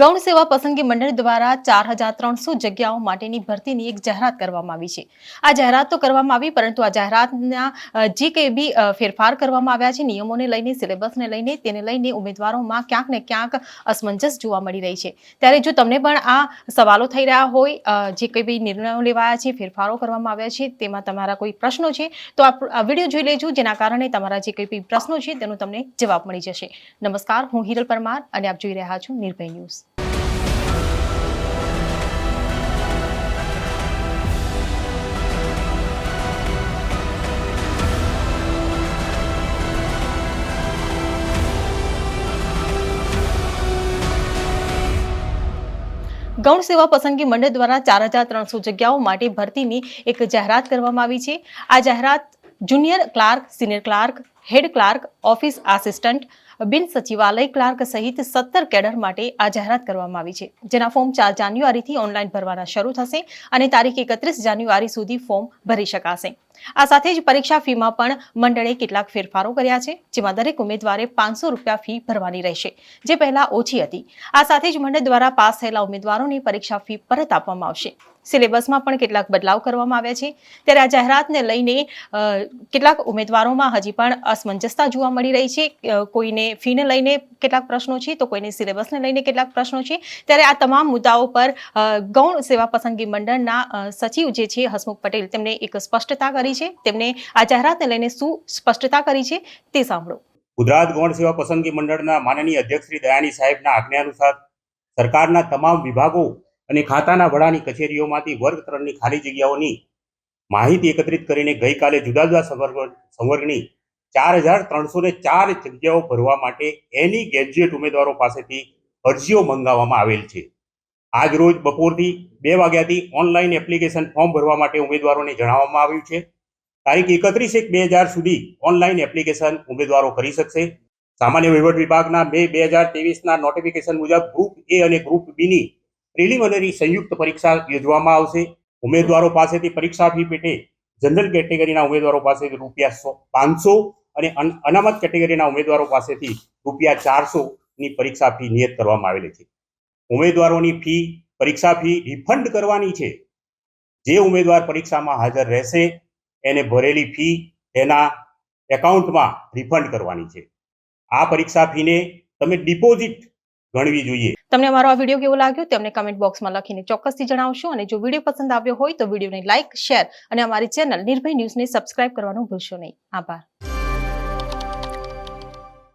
ગૌણ સેવા પસંદગી મંડળ દ્વારા ચાર હજાર ત્રણસો જગ્યાઓ માટેની ભરતીની એક જાહેરાત કરવામાં આવી છે. આ જાહેરાત તો કરવામાં આવી, પરંતુ આ જાહેરાતના જે કંઈ બી ફેરફાર કરવામાં આવ્યા છે, નિયમોને લઈને, સિલેબસને લઈને, તેને લઈને ઉમેદવારોમાં ક્યાંક ને ક્યાંક અસમંજસ જોવા મળી રહી છે. ત્યારે જો તમને પણ આ સવાલો થઈ રહ્યા હોય જે કંઈ બી નિર્ણયો લેવાયા છે, ફેરફારો કરવામાં આવ્યા છે, તેમાં તમારા કોઈ પ્રશ્નો છે, તો આ વીડિયો જોઈ લેજો, જેના કારણે તમારા જે કંઈ બી પ્રશ્નો છે, તેનો તમને જવાબ મળી જશે. નમસ્કાર, હું હિરલ પરમાર, અને આપ જોઈ રહ્યા છો નિર્ભય ન્યૂઝ. ગૌણ સેવા પસંદગી મંડળ દ્વારા ચાર હજાર ત્રણસો જગ્યાઓ માટે ભરતીની એક જાહેરાત કરવામાં આવી છે. આ જાહેરાત junior clerk, senior clerk head clerk, office assistant, બિન સચિવાલય ક્લાર્ક સહિત સત્તર કેડર માટે આ જાહેરાત કરવામાં આવી છે. જેના ફોર્મ ચાર જાન્યુઆરીથી ઓનલાઈન ભરવાના શરૂ થશે અને તારીખ એકત્રીસ જાન્યુઆરી સુધી ફોર્મ ભરી શકાશે. આ સાથે જ પરીક્ષા ફીમાં પણ મંડળે કેટલાક ફેરફારો કર્યા છે, જેમાં દરેક ઉમેદવારે પાંચસો રૂપિયા ફી ભરવાની રહેશે, જે પહેલા ઓછી હતી. આ સાથે જ મંડળ દ્વારા પાસ થયેલા ઉમેદવારોને પરીક્ષા ફી પરત આપવામાં આવશે. સિલેબસમાં પણ કેટલાક બદલાવ કરવામાં આવ્યા છે. ત્યારે આ જાહેરાતને લઈને કેટલાક ઉમેદવારોમાં હજી પણ અસમંજસતા જોવા મળી રહી છે. કોઈને ફીને લઈને કેટલાક પ્રશ્નો છે, તો કોઈને સિલેબસને લઈને કેટલાક પ્રશ્નો છે. ત્યારે આ તમામ મુદ્દાઓ પર ગૌણ સેવા પસંદગી મંડળના સચિવ જે છે, હસમુખ પટેલ તેમણે એક સ્પષ્ટતા કરી છે. તેમણે આ જાહેરાતને લઈને શું સ્પષ્ટતા કરી છે, તે સાંભળો. ગુજરાત ગૌણ સેવા પસંદગી મંડળના માનનીય અધ્યક્ષ શ્રી દયાની સાહેબના આજ્ઞા અનુસાર સરકારના તમામ વિભાગો અને ખાતાના વડાની કચેરીઓમાંથી વર્ગ ત્રણની ખાલી જગ્યાઓની માહિતી એકત્રિત કરીને ગઈકાલે જુદા જુદા સંવર્ગની ચાર હજાર ત્રણસો ને ચાર જગ્યાઓ ભરવા માટે એની ગ્રેજ્યુએટ ઉમેદવારો પાસેથી અરજીઓ મંગાવવામાં આવેલ છે. આજ રોજ બપોરથી બે વાગ્યાથી ઓનલાઈન એપ્લિકેશન ફોર્મ ભરવા માટે ઉમેદવારોને જણાવવામાં આવ્યું છે. તારીખ એકત્રીસ એક બે હજાર સુધી ઓનલાઈન એપ્લિકેશન ઉમેદવારો કરી શકશે. સામાન્ય વહીવટ વિભાગના મે બે હજાર ત્રેવીસના નોટિફિકેશન મુજબ ગ્રુપ એ અને ગ્રુપ બીની પ્રિલિમિનરી સંયુક્ત પરીક્ષા યોજવામાં આવશે. ઉમેદવારો પાસેથી પરીક્ષા ફી પેટે જનરલ કેટેગરીના ઉમેદવારો પાસેથી રૂપિયા પાંચસો અને અનામત કેટેગરીના ઉમેદવારો પાસેથી રૂપિયા ચારસો ની પરીક્ષા ફી નિયત કરવામાં આવેલી છે. ઉમેદવારોની ફી, પરીક્ષા ફી રિફંડ કરવાની છે. જે ઉમેદવાર પરીક્ષામાં હાજર રહેશે, એને ભરેલી ફી એના એકાઉન્ટમાં રિફંડ કરવાની છે. આ પરીક્ષા ફીને તમે ડિપોઝિટ ગણવી જોઈએ. તમને અમારો આ વીડિયો કેવો લાગ્યો તમને કમેન્ટ બોક્સમાં લખીને ચોક્કસથી જણાવશો અને જો વીડિયો પસંદ આવ્યો હોય તો વિડીયોને લાઇક શેર અને અમારી ચેનલ નિર્ભય ન્યૂઝને સબસ્ક્રાઇબ કરવાનું ભૂલશો નહીં. આભાર.